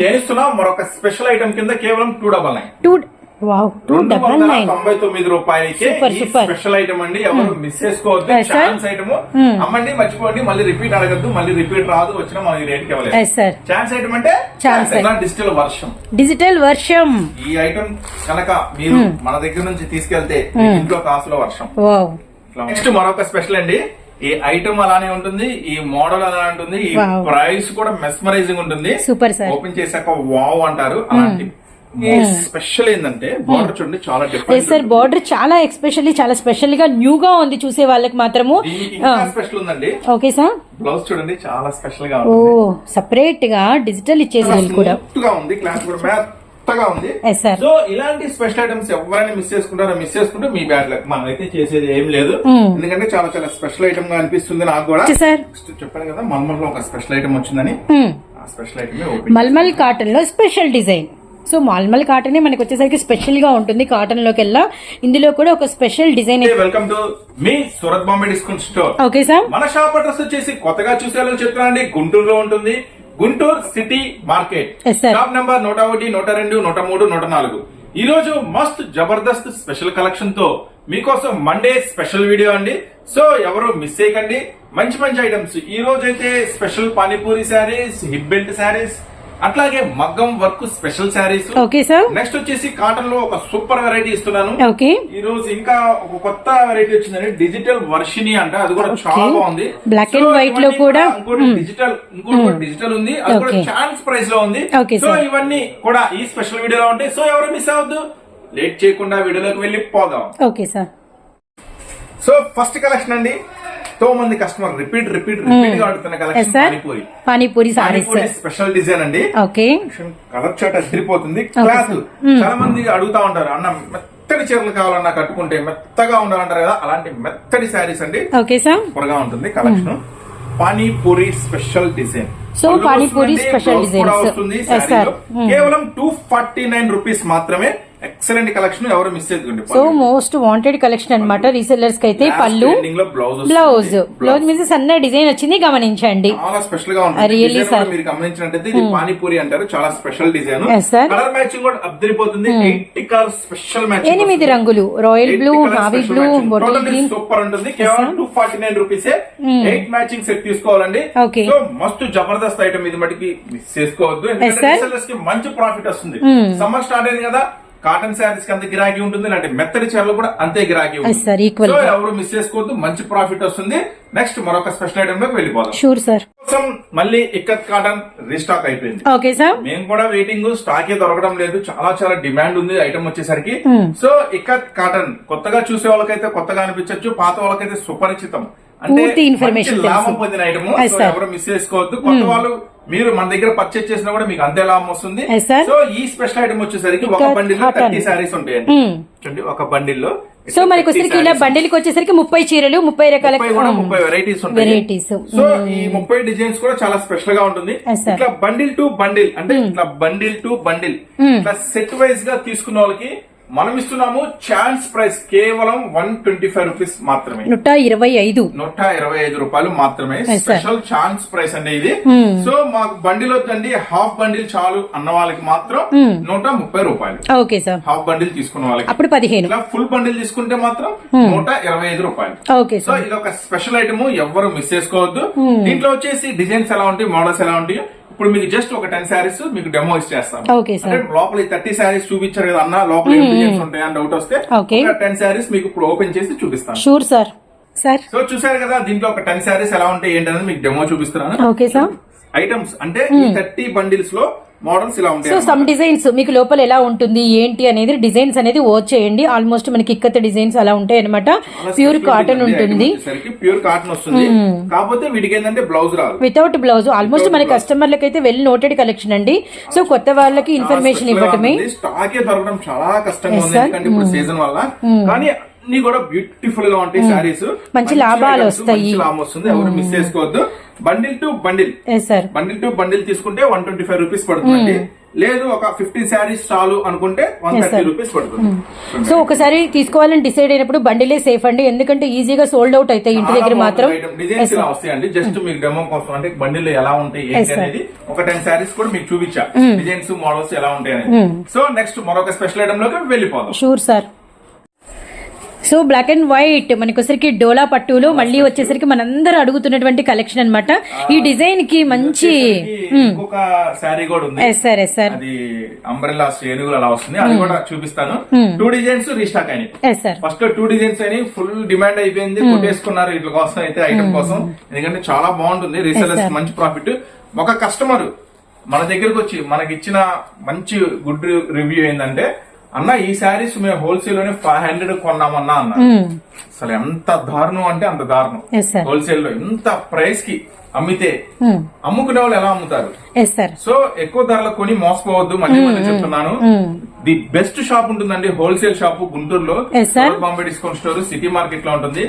చేస్తున్నాం మరొక special item కింద కేవలం two double nine two wow two రెండు డబల్ వందల నైన్ తొంభై తొమ్మిది రూపాయలకి. స్పెషల్ ఐటమ్ అండి. ఎవరు మిస్ చేసుకోవద్దు. Yes, sir. ఛాన్స్ ఐటమ్ అమ్మండి మర్చిపోండి మళ్ళీ రిపీట్ అడగద్దు మళ్ళీ రిపీట్ రాదు వచ్చినా మనకి రేట్ ఇవ్వలేదు. ఛాన్స్ ఐటమ్ అంటే Chance. డిజిటల్ వర్షం డిజిటల్ వర్షం ఈ ఐటమ్ కనుక మీరు మన దగ్గర నుంచి తీసుకెళ్తే ఇంట్లో కాసుల వర్షం. నెక్స్ట్ మరొక స్పెషల్ అండి. ఈ ఐటమ్ అలానే ఉంటుంది ఈ మోడల్ అలానే ఉంటుంది ఈ. ప్రైస్ కూడా మెస్మరైజింగ్ ఉంటుంది. Super, sir. ఓపెన్ చేశాక వావ్ అంటారు. అలాంటి స్పెషల్ ఏంటంటే బార్డర్ చూడండి చాలా డిఫరెంట్ సార్ బార్డర్ చాలా ఎక్స్పెషల్లీ చాలా స్పెషల్గా న్యూ గా ఉంది చూసే వాళ్ళకి మాత్రము. స్పెషల్ ఉందండి. ఓకే సార్ బ్లౌజ్ చూడండి చాలా స్పెషల్గా ఓ సపరేట్గా డిజిటల్ ఇచ్చేసారు కూడా. ఉంది క్లాస్ కూడా. మెత్తగా ఉంది. సో ఇలాంటి స్పెషల్ ఐటమ్స్ ఎవరైనా మిస్ చేసుకుంటారో మిస్ చేసుకుంటే మీ బ్యాడ్ లక్ మనం అయితే చేసేది ఏం లేదు. ఎందుకంటే చాలా చాలా స్పెషల్ ఐటమ్గా అనిపిస్తుంది నాకు కూడా. చెప్పాను కదా మల్మల్లో ఒక స్పెషల్ ఐటమ్ వచ్చిందని. Special item Hmm. మల్మల్ కాటన్లో special design so mulmul cotton మనకి వచ్చేసరికి స్పెషల్గా ఉంటుంది కాటన్లోకి వెళ్ళా. ఇందులో కూడా ఒక special design welcome to me Surat Bombay discount store. Okay sir మన షాప్ అడ్రస్ వచ్చేసి కొత్తగా చూసేయాలని చెప్తున్నానండి గుంటూరులో ఉంటుంది. Guntur city market. Shop number నూట ఒకటి నూట రెండు నూట మూడు నూట నాలుగు. ఈ రోజు మస్త్ జబర్దస్త్ స్పెషల్ కలెక్షన్తో మీకోసం మండే స్పెషల్ వీడియో అండి. సో ఎవరు మిస్ చేయకండి. మంచి మంచి ఐటమ్స్ ఈ రోజు అయితే special pani puri saris hip belt saris అట్లాగే మగ్గం work special saris. Okay sir next వచ్చేసి కాటన్లో ఒక సూపర్ వెరైటీ ఇస్తున్నాను. ఓకే. ఈ రోజు ఇంకా ఒక కొత్త వెరైటీ వచ్చిందండి. డిజిటల్ వర్షిని అంట. అది కూడా చాలా బాగుంది. సో and white లో కూడా, ఇంకోటి డిజిటల్ ఇంకోటి డిజిటల్ ఉంది. అది కూడా. ఛాన్స్ ప్రైస్లో ఉంది. సో. ఇవన్నీ కూడా ఈ స్పెషల్ వీడియోలో ఉంటాయి. సో ఎవరు మిస్ అవ్వద్దు? లేట్ చేయకుండా వీడియోలోకి వెళ్ళి పోదాం. Okay sir so first collection అండి. తో మంది కస్టమర్ రిపీట్ రిపీట్ రిపీట్గా అడుగుతున్న collection pani puri. Pani puri special design అండి. ఓకే కలర్ చాట్ అదిరిపోతుంది. క్లాత్ చాలా మంది అడుగుతా ఉంటారు అన్న మెత్తడి చీరలు కావాలన్నా కట్టుకుంటే మెత్తగా ఉండాలంటారు కదా అలాంటి మెత్తడి శారీస్ అండి. ఓకే సార్ సూపర్గా ఉంటుంది collection pani puri special design So, pani puri. వస్తుంది Yes, sir. శారీలో. కేవలం టూ ఫార్టీ నైన్ రూపీస్ మాత్రమే ఎక్సలెంట్ కలెక్షన్ ఎవరు మిస్ చేయకండి సో మోస్ట్ వాంటెడ్ కలెక్షన్ అన్నమాట. రీసెల్లర్స్కి అయితే పళ్ళు బ్లౌజ్ బ్లౌజ్ బ్లౌజ్ మీద సన్న డిజైన్ వచ్చింది గమనించండి. చాలా స్పెషల్గా ఉంటుంది. Sir. మీరు గమనించినట్టయితే ఇది పానీపూరి అంటారు. చాలా స్పెషల్ డిజైన్. కలర్ మ్యాచింగ్ కూడా అద్దరిపోతుంది. ఎయిట్ కలర్ స్పెషల్ మ్యాచింగ్ ఎనిమిది రంగులు. Royal blue navy blue bottle green super ఉంటుంది. కేవలం two forty nine rupees eight matching set తీసుకోవాలండి. సో మస్తు జబర్దస్త్ ఐటమ్ ఇది మటుకి మిస్ చేసుకోవద్దు. కి మంచి ప్రాఫిట్ వస్తుంది. సమ్మర్ స్టార్ట్ అయింది కదా. కాటన్ శారీస్కి అంత గిరాకీ ఉంటుంది అంటే మెత్తడి చీరలు కూడా అంతే గిరాకీ. Equal so. ఎవరు మిస్ చేసుకోవద్దు మంచి ప్రాఫిట్ వస్తుంది. నెక్స్ట్ మరొక స్పెషల్ ఐటమ్లోకి వెళ్ళిపోదాం. షూర్ సార్ కోసం మళ్ళీ ఇక్కత్ కాటన్ రీస్టాక్ అయిపోయింది. ఓకే సార్ మేము కూడా వెయిటింగ్ స్టాక్ ఏ దొరకడం లేదు. చాలా చాలా డిమాండ్ ఉంది ఐటమ్ వచ్చేసరికి. సో ఇక్కత్ కాటన్ కొత్తగా చూసే వాళ్ళకైతే కొత్తగా అనిపించవచ్చు పాత వాళ్ళకైతే సుపరిచితం. అంటే లాభం. పొందిన ఐటమ్. ఎవరు మిస్ చేసుకోవద్దు. కొత్త వాళ్ళు మీరు మన దగ్గర పర్చేస్ చేసినా కూడా మీకు అంతే లాభం వస్తుంది. సో ఈ స్పెషల్ ఐటమ్ వచ్చేసరికి ఒక బండిల్. థర్టీ సారీస్ ఉంటాయండి. చూడండి ఒక బండిల్లో సో మనకి వచ్చేసరికి ఇలా బండిల్కి వచ్చేసరికి ముప్పై చీరలు ముప్పై రకాల ముప్పై వెరైటీస్ ఉంటాయి. వెరైటీస్ సో ఈ ముప్పై డిజైన్స్ కూడా చాలా స్పెషల్గా ఉంటుంది. ఇట్లా బండిల్ టు బండిల్ అంటే ఇట్లా బండిల్ టు బండిల్ ఇట్లా సెట్ వైజ్గా తీసుకున్న వాళ్ళకి మనం ఇస్తున్నాము ఛాన్స్ ప్రైస్ కేవలం వన్ ట్వంటీ ఫైవ్ రూపీస్ మాత్రమే. నూట ఇరవై ఐదు. నూట ఇరవై ఐదు రూపాయలు మాత్రమే. స్పెషల్ ఛాన్స్ ప్రైస్ అండి ఇది. సో మాకు బండిల్ వద్దండి. హాఫ్ బండిల్ చాలు అన్న వాళ్ళకి మాత్రం నూట ముప్పై రూపాయలు. ఓకే సార్ హాఫ్ బండిల్ తీసుకున్న వాళ్ళకి. అప్పుడు పదిహేను. ఇట్లా ఫుల్ బండిల్ తీసుకుంటే మాత్రం నూట ఇరవై ఐదు రూపాయలు. ఓకే సో ఇది ఒక స్పెషల్ ఐటమ్. ఎవ్వరు మిస్ చేసుకోవద్దు. దీంట్లో వచ్చేసి డిజైన్స్ ఎలా ఉంటాయి? మోడల్స్ ఎలా ఉంటాయి ఇప్పుడు మీకు జస్ట్ ఒక టెన్ శారీస్ మీకు డెమో సార్ అంటే లోపల థర్టీ శారీస్ చూపించారు కదా అన్న లోపల ఉంటాయి అని డౌట్ వస్తే. టెన్ శారీస్ మీకు ఇప్పుడు ఓపెన్ చేసి చూపిస్తాను. షూర్ సార్ సార్ సో చూసారు కదా దీంట్లో ఒక టెన్ శారీస్ ఎలా ఉంటాయి ఏంటనేది మీకు డెమో చూపిస్తున్నాను. ఓకే సార్ ఐటమ్స్ అంటే థర్టీ బండిల్స్లో మోడల్స్ ఇలా సో ఉంటాయి సమ్ డిజైన్స్ మీకు లోపల ఎలా ఉంటుంది ఏంటి అనేది డిజైన్స్ అనేది చేయండి. ఆల్మోస్ట్ మనకి ఇక్కత డిజైన్స్ అలా ఉంటాయి అనమాట ప్యూర్ కాటన్ ఉంటుంది. ప్యూర్ కాటన్ వస్తుంది. కాకపోతే వీటికి ఏంటంటే బ్లౌజ్ రాదు. వితౌట్ బ్లౌజ్ ఆల్మోస్ట్ మన కస్టమర్లకి అయితే వెల్ నోటెడ్ కలెక్షన్ అండి. సో కొత్త వాళ్ళకి ఇన్ఫర్మేషన్ ఇవ్వటమే. స్టాక్ దొరకడం చాలా కష్టంగా ఉంది సీజన్ వల్ల. కానీ అన్ని కూడా బ్యూటిఫుల్గా ఉంటాయి శారీస్ మంచి లాభాలు వస్తాయి. లాభం వస్తుంది ఎవరు మిస్ చేసుకోవద్దు. Bundle two bundle bundle two bundle తీసుకుంటే వన్ ట్వంటీ ఫైవ్ రూపీస్ పడుతుందండి లేదు ఒక ఫిఫ్టీ శారీస్ చాలు అనుకుంటే వన్ థర్టీ. రూపీస్ పడుతుంది. సో ఒకసారి తీసుకోవాలని డిసైడ్ అయినప్పుడు బండిలే సేఫ్ అండి? ఎందుకంటే ఈజీగా సోల్డ్ అవుట్ అవుతాయి ఇంటి దగ్గర మాత్రం. డిజైన్స్ ఇలా వస్తాయండి. జస్ట్ మీకు డెమో కోసం అంటే బండిలో ఎలా ఉంటాయి ఏంటి. అనేది ఒక టెన్ శారీస్ కూడా మీకు చూపించా. డిజైన్స్ మోడల్స్ ఎలా ఉంటాయి అనేది. సో నెక్స్ట్ మరొక స్పెషల్ ఐటమ్లోకి వెళ్ళిపోదాం. Sure sir so black and white మనకి వచ్చరికి డోలా పట్టులో మళ్ళీ వచ్చేసరికి మనందరూ అడుగుతున్నటువంటి కలెక్షన్ అన్నమాట. ఈ డిజైన్కి మంచి yes sir yes sir umbrella ఏనుగులు అలా వస్తుంది. అది కూడా చూపిస్తాను. టూ డిజైన్స్ రీస్టాక్ అయినాయి. ఫస్ట్ టూ డిజైన్స్ అని ఫుల్ డిమాండ్ అయిపోయింది. కొట్టేసుకున్నారు. వీటి కోసం అయితే ఐటమ్ కోసం. ఎందుకంటే చాలా బాగుంటుంది. రీసెలర్స్ మంచి ప్రాఫిట్ ఒక కస్టమర్ మన దగ్గరకు వచ్చి మనకి ఇచ్చిన మంచి గుడ్ రివ్యూ ఏంటంటే అన్న ఈ శారీస్ మేము హోల్సేల్లోనే ఫైవ్ హండ్రెడ్ కొన్నామన్నా అన్న. అసలు ఎంత దారుణం అంటే అంత దారుణం. హోల్సేల్లో ఇంత ప్రైస్కి అమ్మితే. అమ్ముకునే వాళ్ళు ఎలా అమ్ముతారు? సో ఎక్కువ ధరలు కొని మోసపోవద్దు మళ్ళీ మళ్ళీ చెప్తున్నాను. ది బెస్ట్ షాప్ ఉంటుందండి హోల్సేల్ షాప్ గుంటూరులో. బాంబే డిస్కౌంట్ స్టోర్ సిటీ మార్కెట్లో ఉంటుంది.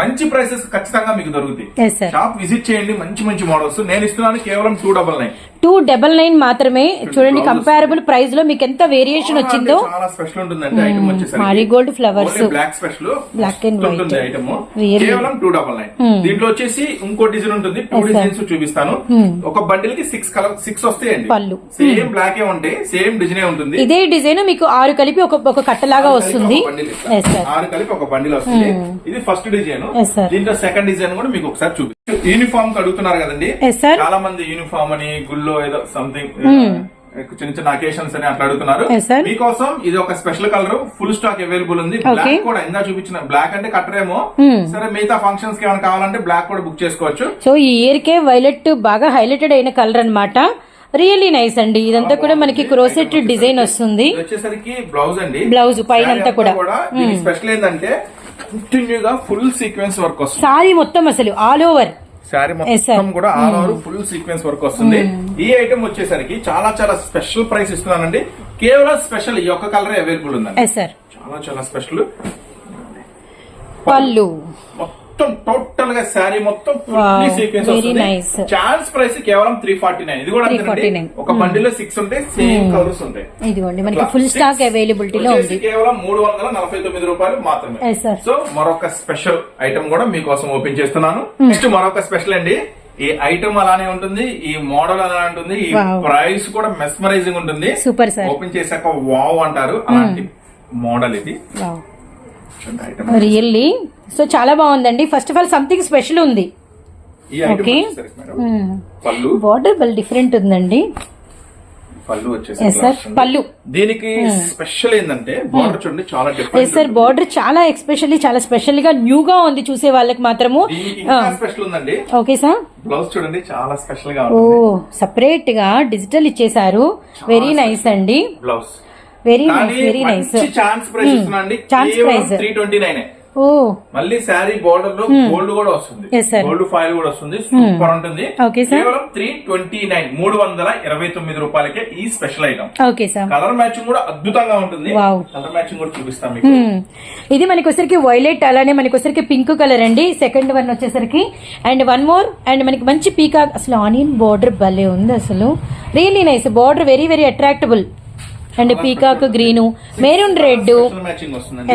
మంచి ప్రైసెస్ ఖచ్చితంగా మీకు దొరుకుతాయి. షాప్ విజిట్ చేయండి మంచి మంచి మోడల్స్ నేను ఇస్తున్నాను కేవలం two double nine two double nine మాత్రమే. చూడండి కంపారబుల్ ప్రైస్లో మీకు ఎంత వేరియేషన్ వచ్చిందో. స్పెషల్ ఉంటుందండి వచ్చేసరికి. Marigold flowers black special and white. ఉంటుంది ఐటమ్? కేవలం టూ డబల్ నైన్ దీంట్లో వచ్చేసి ఇంకో డిజైన్ ఉంటుంది. టూ డిజైన్స్ చూపిస్తాను. ఒక బండిల్కి సిక్స్ కలర్ సిక్స్ వస్తాయండి. పళ్ళు. సేమ్ బ్లాక్ ఏ ఉంటాయి సేమ్ డిజైన్ ఉంటుంది. ఇదే డిజైన్ మీకు ఆరు కలిపి ఒక ఒక కట్టలాగా వస్తుంది. ఆరు కలిపి ఒక బండిల్ వస్తుంది. ఇది ఫస్ట్ డిజైన్. దీంట్లో సెకండ్ డిజైన్ కూడా మీకు ఒకసారి చూపి యూనిఫామ్ అడుగుతున్నారు కదండి? చాలా మంది యూనిఫామ్ అని గుళ్ళో ఏదో సంథింగ్ చిన్న చిన్న అకేషన్స్ అని అట్లా అడుగుతున్నారు. మీకోసం ఇది ఒక special colour full stock available ఉంది. బ్లాక్ కూడా ఇందా చూపించిన బ్లాక్ అంటే కట్టరేమో. సరే మిగతా ఫంక్షన్స్కి ఏమైనా కావాలంటే బ్లాక్ కూడా బుక్ చేసుకోవచ్చు. సో ఈ ఇయర్ కే వైలెట్ బాగా హైలైటెడ్ అయిన కలర్ అన్నమాట. రియల్లీ నైస్ అండి. ఇదంతా కూడా మనకి క్రోసెట్ డిజైన్ వస్తుంది. వచ్చేసరికి బ్లౌజ్ అండి. Blouse పైన కూడా. స్పెషల్ ఏంటంటే కంటిన్యూ గా ఫుల్ సీక్వెన్స్ వర్క్ వస్తుంది. సారీ మొత్తం అసలు ఆల్ ఓవర్. శారీ. మొత్తం కూడా all over full sequence work వస్తుంది. ఈ ఐటమ్ వచ్చేసరికి చాలా చాలా స్పెషల్ ప్రైస్ ఇస్తున్నానండి. కేవలం స్పెషల్ ఈ ఒక్క కలర్ అవైలబుల్ ఉందండి. చాలా చాలా స్పెషల్. పళ్ళు. మొత్తం టోటల్గా శారీ మొత్తం Wow, సీక్వెన్స్ వస్తుంది. ఛాన్స్ ప్రైస్ కేవలం త్రీ ఫార్టీ నైన్ ఇది కూడా అంతేనండి. 349. ఒక బండిలో సిక్స్ ఉంటాయి సేమ్ కలర్స్ ఉంటాయి. ఇదిగోండి మనకి ఫుల్ స్టాక్ అవైలబిలిటీలో ఉంది. కేవలం మూడు వందల నలభై తొమ్మిది రూపాయలు మాత్రమే. సో మరొక స్పెషల్ ఐటమ్ కూడా మీకోసం ఓపెన్ చేస్తున్నాను. నెక్స్ట్ మరొక స్పెషల్ అండి. ఈ ఐటమ్ అలానే ఉంటుంది ఈ మోడల్ అలానే ఉంటుంది ఈ. ప్రైస్ కూడా మెస్మరైజింగ్ ఉంటుంది. Sir. ఓపెన్ చేశాక వావ్ అంటారు. అలాంటి మోడల్ ఇది. రియల్లీ సో చాలా బాగుందండి. First of all something special ఉంది. పళ్ళు. బార్డర్ బల్ డిఫరెంట్ ఉందండి. పళ్ళు సార్ పళ్ళు. దీనికి స్పెషల్ ఏంటంటే బార్డర్ చూడండి చాలా ఎస్ డిఫరెంట్ సార్ బార్డర్ చాలా ఎక్స్పెషల్లీ చాలా స్పెషల్గా న్యూ గా ఉంది చూసే వాళ్ళకి మాత్రము. స్పెషల్ ఉందండి. ఓకే సార్ బ్లౌజ్ చూడండి చాలా స్పెషల్గా ఓ సపరేట్గా డిజిటల్ ఇచ్చేసారు వెరీ నైస్ అండి. Blouse very nice very nice chance price ఇస్తున్నాండి Chance price. Three twenty nine ఓ. మళ్ళీ శారీ బోర్డర్లో గోల్డ్ కూడా వస్తుంది. గోల్డ్ ఫాయిల్ కూడా వస్తుంది. సూపర్ ఉంటుంది. Okay, sir. కేవలం త్రీ ట్వంటీ నైన్ మూడు వందల ఇరవై తొమ్మిది రూపాయలకే ఈ special item okay sir colour matching కూడా అద్భుతంగా ఉంటుంది. కలర్ మ్యాచింగ్ కూడా చూపిస్తాం మీకు. మ్మ్. ఇది మనకి వచ్చరికి వైలెట్ అలానే మనకి వచ్చరికి పింక్ కలర్ అండి. సెకండ్ వన్ వచ్చేసరికి. అండ్ వన్ మోర్ అండ్ మనకి మంచి పీకాక్ అసలు ఆనియన్ బార్డర్ భలే ఉంది అసలు. Really nice border very very attractable and peacock green maroon red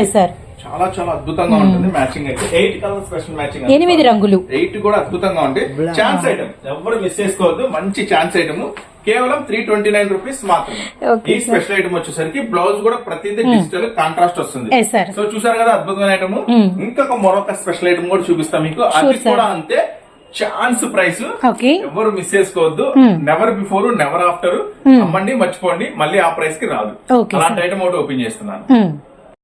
yes sir చాలా చాలా అద్భుతంగా ఉంటుంది మ్యాచింగ్ అయితే. ఎయిట్ కలర్ స్పెషల్ మ్యాచింగ్ ఎనిమిది రంగులు. ఎయిట్ కూడా అద్భుతంగా ఉంటాయి ఛాన్స్ ఐటమ్ ఎవరు మిస్ చేసుకోవద్దు. మంచి ఛాన్స్ ఐటమ్ కేవలం త్రీ ట్వంటీ నైన్ రూపీస్ మాత్రమే. Okay, ఈ స్పెషల్ ఐటమ్ వచ్చేసరికి బ్లౌజ్ కూడా ప్రతిదీ డిజిటల్ కాంట్రాస్ట్ వస్తుంది. సో చూసారు కదా అద్భుతమైన ఐటమ్ ఇంకొక మరొక స్పెషల్ ఐటమ్ కూడా చూపిస్తాం మీకు. అది. కూడా అంతే. Chance price. ఎవరు మిస్ చేసుకోవద్దు. నెవర్ బిఫోర్ నెవర్ ఆఫ్టర్ అమ్మండి మర్చిపోండి మళ్ళీ ఆ ప్రైస్కి రాదు అలాంటి ఐటమ్ ఒకటి ఓపెన్ చేస్తున్నాను. మ్మ్.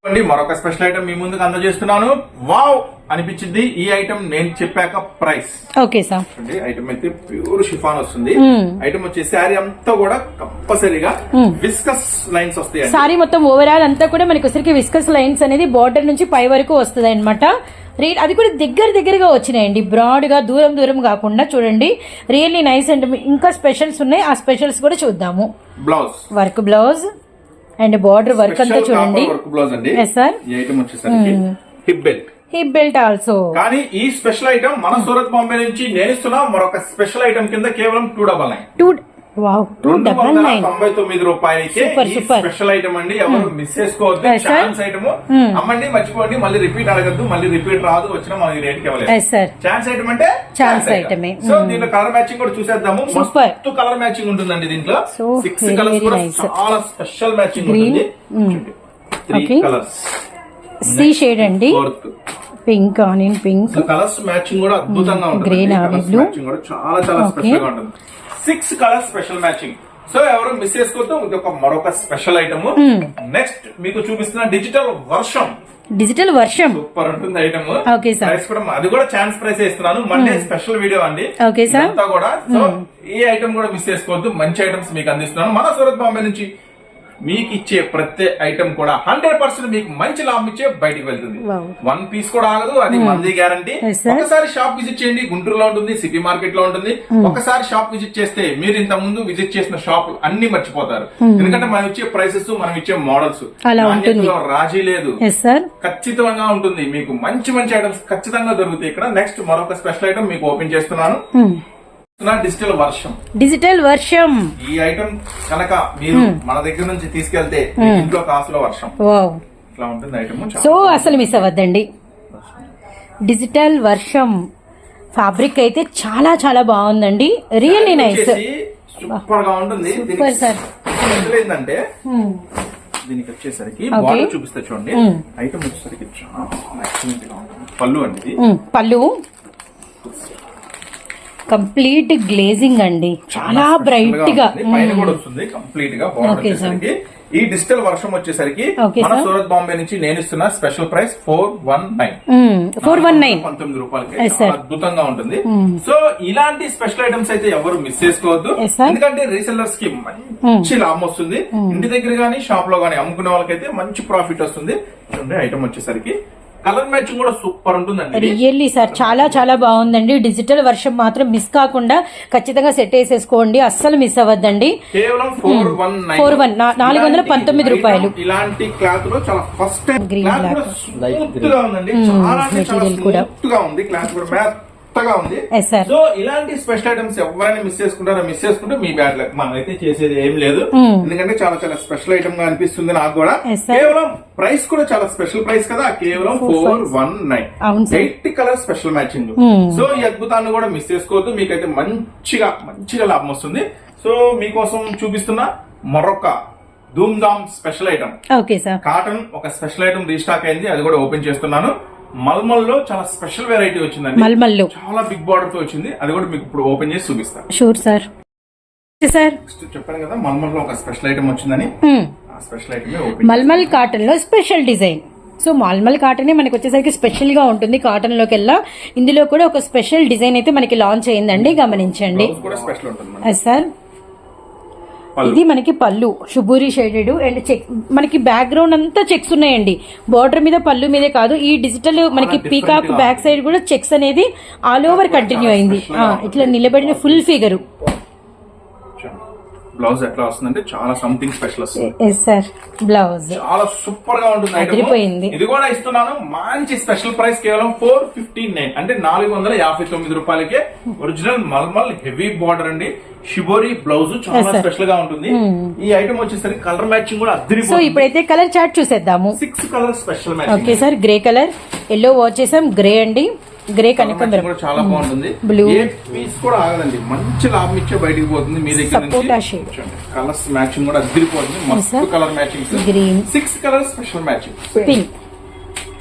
అండి మరొక స్పెషల్ ఐటమ్ మీ ముందుకు అందజేస్తున్నాను. వావ్ అనిపించింది. ఈ ఐటమ్ నేను చెప్పాక ప్రైస్ ఓకే సార్ ఐటమ్ అయితే ప్యూర్ షిఫాన్ వస్తుంది. ఐటమ్ వచ్చే శారీ అంతా కూడా కంపల్సరీగా విస్కస్ లైన్స్ వస్తాయి సారీ మొత్తం ఓవరాల్ అంతా కూడా మనకి వచ్చరికి విస్కస్ లైన్స్ అనేది బార్డర్ నుంచి పై వరకు వస్తుంది అనమాట రేట్ అది కూడా దగ్గర దగ్గరగా వచ్చినాయండి. బ్రాడ్గా దూరం దూరం కాకుండా చూడండి. రియల్లీ నైస్ అండ్ ఇంకా స్పెషల్స్ ఉన్నాయి. ఆ స్పెషల్స్ కూడా చూద్దాము. Blouse work blouse and border work అంతా చూడండి. వర్క్ బ్లౌజ్ అండి. Yes, sir. ఈ ఐటమ్ వచ్చేసరికి hip belt hip belt also కానీ ఈ స్పెషల్ ఐటమ్ మన సూరత్ బాంబే నుంచి నేను ఇస్తున్నా మరొక స్పెషల్ ఐటమ్ కింద కేవలం two double nine two wow two రెండు డబల్ వందల నైన్. తొంభై తొమ్మిది రూపాయలకి. స్పెషల్ ఐటమ్ అండి. ఎవరు మిస్ చేసుకోవద్దు. Chance item. అమ్మండి మర్చిపోండి. మళ్ళీ రిపీట్ అడగద్దు. మళ్ళీ రిపీట్ రాదు. వచ్చినా మనకి రేట్కి ఇవ్వలేదు. ఎస్ సార్ ఛాన్స్ ఐటమ్ అంటే ఏ. సో దీంట్లో కలర్ మ్యాచింగ్ కూడా చూసేద్దాము. కలర్ మ్యాచింగ్ ఉంటుందండి దీంట్లో. సిక్స్ కలర్స్ కూడా. చాలా స్పెషల్ మ్యాచింగ్. ఉంటుంది. త్రీ. కలర్స్ సి షేడ్ అండి. Pink onion pink colours matching కూడా అద్భుతంగా ఉంటుంది. Colours blue. మ్యాచింగ్ కూడా చాలా చాలా. స్పెషల్గా ఉంటుంది. Six colours special matching so ఎవరు మిస్ చేసుకోవద్దు ఇది ఒక మరొక స్పెషల్ ఐటమ్. నెక్స్ట్ మీకు చూపిస్తున్న డిజిటల్ వర్షం డిజిటల్ వర్షం సూపర్ ఉంటుంది ఐటమ్ sir. ప్రైస్ కూడా అది కూడా ఛాన్స్ ప్రైస్ ఇస్తున్నాను. మండే స్పెషల్ వీడియో అండి. Okay, sir. ఇదంతా కూడా. సో ఈ ఐటమ్ కూడా మిస్ చేసుకోవద్దు. మంచి ఐటమ్స్ మీకు అందిస్తున్నాను. మన సూరత్ బాంబే నుంచి మీకు ఇచ్చే ప్రతి ఐటమ్ కూడా హండ్రెడ్ పర్సెంట్ మీకు మంచి లాభం ఇచ్చే బయటికి వెళ్తుంది. వన్ పీస్ కూడా ఆగదు అది మంది గ్యారంటీ. ఒకసారి షాప్ విజిట్ చేయండి గుంటూరులో ఉంటుంది సిటీ మార్కెట్లో ఉంటుంది ఒకసారి షాప్ విజిట్ చేస్తే మీరు ఇంత ముందు విజిట్ చేసిన షాప్ అన్ని మర్చిపోతారు. ఎందుకంటే మనం ఇచ్చే ప్రైసెస్ మనం ఇచ్చే మోడల్స్. రాజీ లేదు. ఖచ్చితంగా ఉంటుంది. మీకు మంచి మంచి ఐటమ్స్ ఖచ్చితంగా దొరుకుతాయి. ఇక్కడ నెక్స్ట్ మరొక స్పెషల్ ఐటమ్ మీకు ఓపెన్ చేస్తున్నాను. డిజిటల్ వర్షం. డిజిటల్ వర్షం. ఈ ఐటమ్ కనుక మీరు మన దగ్గర నుంచి తీసుకెళ్తే ఇంట్లో కాసుల వర్షం. ఇట్లా ఉంటుంది ఐటమ్ సో అసలు మిస్ అవ్వద్దండి. డిజిటల్ వర్షం. ఫ్యాబ్రిక్ అయితే చాలా చాలా బాగుందండి. Really nice. సూపర్గా ఉంటుంది. దీనికి ఏంటంటే దీనికి వచ్చేసరికి. బార్డర్ చూపిస్తే చూడండి. ఐటమ్ వచ్చేసరికి చాలా ఎక్సలెంట్గా ఉంటుంది. పళ్ళు అండి. పళ్ళు. కంప్లీట్ గ్లేజింగ్ అండి. చాలా బ్రైట్గా కంప్లీట్గా ఈ డిజిటల్ వర్షం వచ్చేసరికి మన. సూరత్ బాంబే నుంచి నేను ఇస్తున్న special price four one nine four one nine పంతొమ్మిది రూపాయలకి. అద్భుతంగా ఉంటుంది. సో ఇలాంటి స్పెషల్ ఐటమ్స్ అయితే ఎవరు మిస్ చేసుకోవద్దు. ఎందుకంటే రీసెల్లర్స్కి మంచి లాభం వస్తుంది. ఇంటి దగ్గర గానీ షాప్లో గానీ అమ్ముకునే వాళ్ళకైతే మంచి ప్రాఫిట్ వస్తుంది. ఐటమ్ వచ్చేసరికి కలర్ మ్యాచింగ్ కూడా సూపర్ ఉంటుందండి. రియల్లీ సార్ చాలా చాలా బాగుందండి. డిజిటల్ వర్షం మాత్రం మిస్ కాకుండా ఖచ్చితంగా సెట్ వేసేసుకోండి అస్సలు మిస్ అవ్వద్దండి. కేవలం ఫోర్ వన్ నైన్ 41, నా- నాలుగు వందల పంతొమ్మిది రూపాయలు. ఇలాంటి క్లాత్లో చాలా ఫస్ట్ క్లాత్ black. కూడా గా ఉంది. క్లాత్ కూడా మెత్తగా ఉంది. సో ఇలాంటి స్పెషల్ ఐటమ్స్ ఎవరైనా మిస్ చేసుకుంటారో మిస్ చేసుకుంటే మీ బ్యాడ్ లక్ మనం అయితే చేసేది ఏం లేదు. ఎందుకంటే చాలా చాలా స్పెషల్ ఐటమ్గా అనిపిస్తుంది నాకు కూడా. కేవలం ప్రైస్ కూడా చాలా స్పెషల్ ప్రైస్ కదా. కేవలం four. One nine. Eight colour special matching so ఈ అద్భుతాన్ని కూడా మిస్ చేసుకోవద్దు. మీకైతే మంచిగా మంచిగా లాభం వస్తుంది. సో మీకోసం చూపిస్తున్న మరొక ధూమ్ ధామ్ special item okay sir cotton ఒక స్పెషల్ ఐటమ్ రీస్టాక్ అయింది. అది కూడా ఓపెన్ చేస్తున్నాను. మల్మల్లో చాలా స్పెషల్ వెరైటీ వచ్చిందండి. మల్మల్లో. చాలా బిగ్ బార్డర్తో వచ్చింది. అది కూడా మీకు ఇప్పుడు ఓపెన్ చేసి చూపిస్తాను. Sure sir. సార్ చెప్పాను కదా మల్మల్లో ఒక స్పెషల్ ఐటమ్ వచ్చిందని. ఆ స్పెషల్ ఐటమ్ ఓపెన్ మల్మల్ కాటన్లో special design. So mulmul cotton మనకి వచ్చేసరికి స్పెషల్గా ఉంటుంది కాటన్లోకి వెళ్ళా. ఇందులో కూడా ఒక స్పెషల్ డిజైన్ అయితే మనకి లాంచ్ అయిందండి. గమనించండి. సార్. ఇది మనకి పళ్ళు షుబూరి షేడెడ్ అండ్ చెక్ మనకి బ్యాక్గ్రౌండ్ అంతా చెక్స్ ఉన్నాయండి. బార్డర్ మీద పళ్ళు మీదే కాదు ఈ డిజిటల్ మనకి పీకాక్ బ్యాక్ సైడ్ కూడా చెక్స్ అనేది ఆల్ ఓవర్ కంటిన్యూ అయింది. ఇట్లా నిలబడిన ఫుల్ ఫిగర్ బ్లౌజ్ ఎట్లా వస్తుందంటే చాలా సంథింగ్ స్పెషల్ వస్తుంది. Sir blouse. చాలా సూపర్గా ఉంటుంది. అదిరిపోయింది. ఇది కూడా ఇస్తున్నాను. మంచి స్పెషల్ ప్రైస్ కేవలం ఫోర్ ఫిఫ్టీ నైన్ అంటే నాలుగు వందల యాభై తొమ్మిది రూపాయలకే ఒరిజినల్ మల్మల్ హెవీ బార్డర్ అండి. షిబోరి బ్లౌజ్ చాలా. స్పెషల్గా ఉంటుంది. ఈ ఐటమ్ వచ్చేసరికి కలర్ మ్యాచింగ్ కూడా సో ఇప్పుడైతే కలర్ చార్ట్ చూసేద్దాము. Six colour special matching okay sir grey colour yellow వచ్చేసాం గ్రే అండి. గ్రే కనకంబరం కూడా చాలా బాగుంటుంది. ఏ పీస్ కూడా ఆగదండి. మంచి లాభం ఇచ్చే బయటికి పోతుంది. మీ దగ్గర Sapota shade. కలర్స్ మ్యాచింగ్ కూడా అద్దరిపోతుంది. మస్తు. Colour matching Green. Six colour special matching pink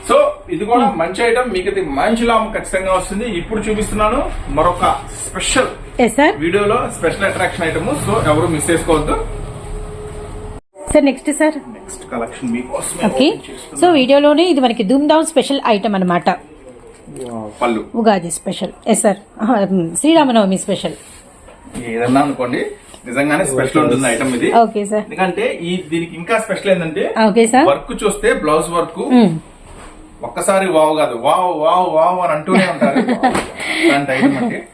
so ఇది కూడా మంచి ఐటమ్ మీకైతే మంచి లాభం ఖచ్చితంగా వస్తుంది. ఇప్పుడు చూపిస్తున్నాను మరొక స్పెషల్ వీడియోలో స్పెషల్ అట్రాక్షన్ ఐటమ్ సో ఎవరు మిస్ చేసుకోవద్దు. Sir next sir next collection మీకోసం ఓకే సో వీడియోలోనే ఇది మనకి ధూమ్ ధామ్ స్పెషల్ ఐటమ్ అన్నమాట. పళ్ళు. Ugadi special. Yes sir? Sriramanavami special. ఏదన్నా అనుకోండి నిజంగానే స్పెషల్ ఉంటుంది ఐటమ్ ఇది. Okay sir. ఎందుకంటే ఈ దీనికి ఇంకా స్పెషల్ ఏంటంటే ఓకే సార్. వర్క్ చూస్తే బ్లౌజ్ వర్క్ ఒక్కసారి వావ్ కాదు. వావ్ వావ్ వావ్ అని అంటూనే ఉంటారు. అంటే.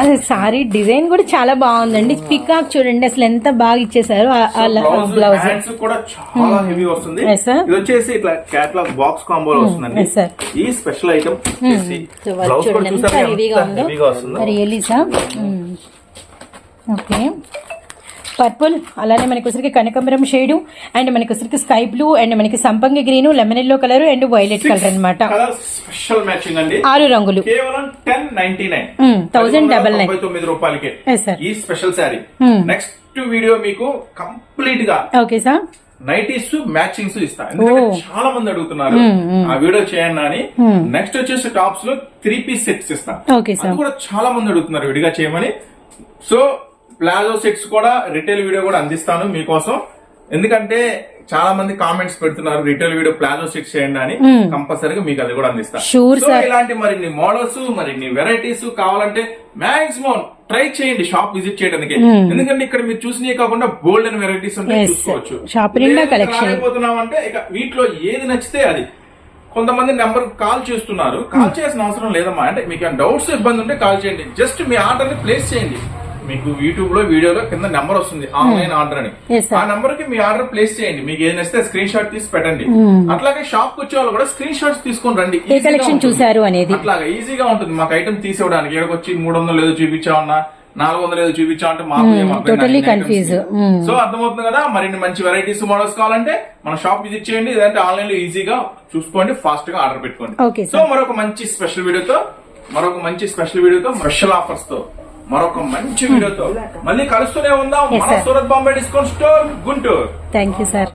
అది సారీ డిజైన్ కూడా చాలా బాగుందండి. పికాక్ చూడండి అసలు ఎంత బాగా ఇచ్చేసారు బ్లౌజ్ కూడా చాలా హెవీ వస్తుంది. Yes, sir. ఇది వచ్చేసి ఇట్లా క్యాట్లాగ్ బాక్స్ కాంబోలో వస్తుందండి. ఈ స్పెషల్ ఐటమ్ హెవీగా వస్తుందో. సార్ ఓకే పర్పుల్ అలానే మనకి వచ్చరికి కనకంబరం షేడు అండ్ మనకి వచ్చరికి స్కై బ్లూ అండ్ మనకి సంపంగి green lemon yellow colour and violet colour అన్నమాట. కలర్ స్పెషల్ మ్యాచింగ్ అండి. ఆరు రంగులు. కేవలం టెన్ నైన్టీ నైన్ Hmm, 1099. తొమ్మిది రూపాయలకి. ఈ స్పెషల్ శారీ. నెక్స్ట్ వీడియో మీకు కంప్లీట్గా ఓకే సార్ నైటీస్ మ్యాచింగ్స్ ఇస్తా. ఎందుకంటే Oh. చాలా మంది అడుగుతున్నారు. ఆ వీడియో చేయండి అని. నెక్స్ట్ వచ్చేసి టాప్స్లో త్రీ పీస్ సెట్స్ ఇస్తా. ఓకే అది సార్ కూడా చాలా మంది అడుగుతున్నారు విడిగా చేయమని. సో ప్లాజో సెట్స్ కూడా రిటైల్ వీడియో కూడా అందిస్తాను మీకోసం. ఎందుకంటే చాలా మంది కామెంట్స్ పెడుతున్నారు రిటైల్ వీడియో ప్లాజో సెట్స్ చేయండి అని. కంపల్సరీగా మీకు అది కూడా అందిస్తాను. ఇలాంటి మరిన్ని మోడల్స్ మరిన్ని వెరైటీస్ కావాలంటే మాక్సిమం ట్రై చేయండి షాప్ విజిట్ చేయడానికి. ఎందుకంటే ఇక్కడ మీరు చూసినవి కాకుండా బోల్డ్ అని వెరైటీస్ ఉంటాయి చూసుకోవచ్చు. Collection. రాలేకపోతున్నామంటే ఇక వీటిలో ఏది నచ్చితే అది. కొంతమంది నెంబర్ కాల్ చేస్తున్నారు. కాల్ చేయాల్సిన అవసరం లేదమ్మా. అంటే మీకు డౌట్స్ ఇబ్బంది ఉంటే కాల్ చేయండి. జస్ట్ మీ ఆర్డర్ని ప్లేస్ చేయండి. మీకు యూట్యూబ్లో వీడియోలో కింద నెంబర్ వస్తుంది ఆన్లైన్ ఆర్డర్ అని. ఆ నెంబర్కి మీ ఆర్డర్ ప్లేస్ చేయండి. మీకు ఏది నచ్చితే స్క్రీన్ షాట్ తీసి పెట్టండి. అట్లాగే షాప్కి వచ్చే వాళ్ళు కూడా స్క్రీన్ షాట్స్ తీసుకొని రండి. కలెక్షన్. చూసారు అనేది? అట్లాగా ఈజీగా ఉంటుంది. మాకు ఐటమ్ తీసేవడానికి ఇక్కడికి వచ్చి మూడు వందలు ఏదో చూపించామన్నా నాలుగు వందలు ఏదో చూపించామంటే మాకు ఏం అర్థం కాదు. totally ఇన్ని items. confuse. కి. Mm. సో అర్థమవుతుంది కదా? మరిన్ని మంచి వెరైటీస్ మోడల్స్ కావాలంటే మన షాప్ విజిట్ చేయండి. లేదంటే ఆన్లైన్లో ఈజీగా చూసుకోండి ఫాస్ట్గా ఆర్డర్ పెట్టుకోండి. సో మరొక మంచి స్పెషల్ వీడియోతో మరొక మంచి స్పెషల్ వీడియోతో స్పెషల్ ఆఫర్స్తో. మరొక మంచి వీడియోతో మళ్ళీ కలుస్తూనే ఉందాం. మన. Surat Bombay discount store Guntur. Thank you sir